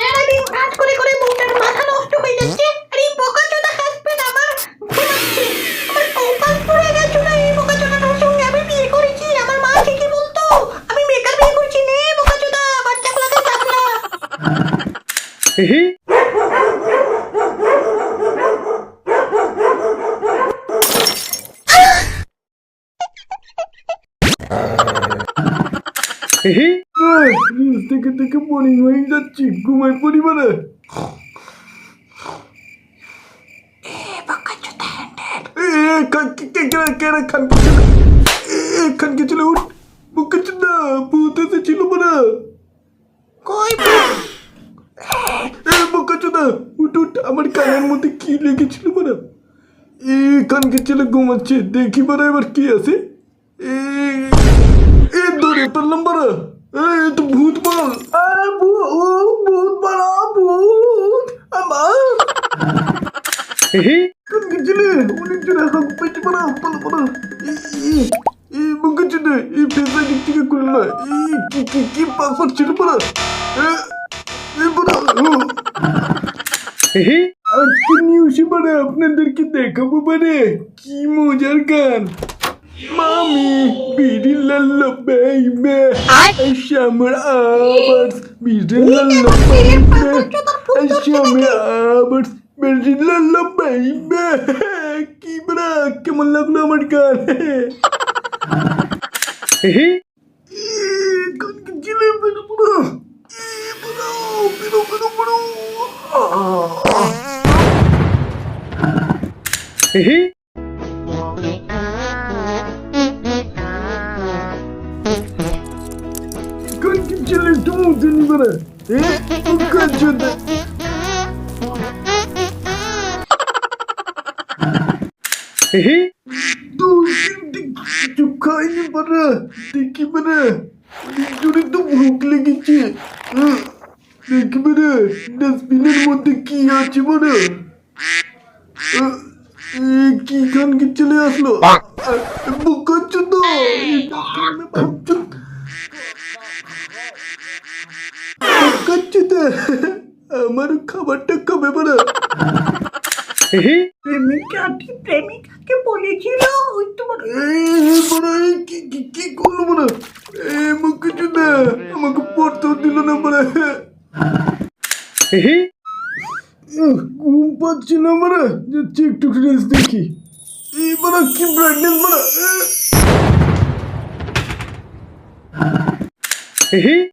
সারাদিন কাজ করে করে বউটার মাথা নষ্ট হয়ে যাচ্ছে। আর এই বোকাচোদা হাসবেন্ড আমার। ঘুমাচ্ছে আমার কপাল পড়ে গেছে না? এই বোকাচোদাটার সঙ্গে আমি বিয়ে করেছি। আমার মা ঠিকই বলতো? আমি বেকার বিয়ে করছি। নে বোকাচোদা বাচ্চা ফলাতে চাপ থেকে থেকে বোরিং হয়ে যাচ্ছি ঘুমাই পরিবারে খান উঠ বুকে ছিল? ভূত এসেছিল বড় কই বুকে ছিল উঠ উঠ আমার কানের মধ্যে কি লেগেছিল বড় এ কানকে ছেলে? ঘুমাচ্ছে দেখি বড় এবার কি আছে। এ এ ধরে পেলাম বড় এ তো ভূত বল ভূত বড় ভূত আমার কানকে ছেলে অনেক জোরে হাঁক পেয়েছে বড় বলো বড় এই বুকে ছিল এই ফেসা দিক থেকে খুলে না এই কি কি কি পাসওয়ার্ড ছিল বড় এ বড় আজকে নিউজে মানে আপনাদেরকে দেখাবো মানে কি মজার গান মামি বিড়ি লাল্লো বেইবে আমার আবার বিড়ি লাল্লো বেইবে আমার আবার বিড়ি লাল্লো বেইবে কি বড়া কেমন লাগল আমার গান গান কি ছিলে বেরো বড়ো বেরো বেরো বেরো Kan ছেলে তুমি জানি বড় হ্যাঁ কাজ চলতে তো কিছু খাইনি বড় দেখি বড় অনেক জোরে তো ভুক লেগেছে। হ্যাঁ, দেখি বড় ডাস্টবিনের মধ্যে কি আহ, এ কি গান কি চলে আসলো? বুকাচ্ছ তো? তো আমার খাবারটা খাবে বড় প্রেমিকাটি প্রেমিকাকে বলেছিল? ওই তোমার এই বড় এই কি কি কি করল বড় এ মুখে চুদা আমাকে পড়তেও দিল না বড় ঘুম পাচ্ছি না বড় যাচ্ছি একটু রেস দেখি। এই বড় কি ব্রাইটনেস বড়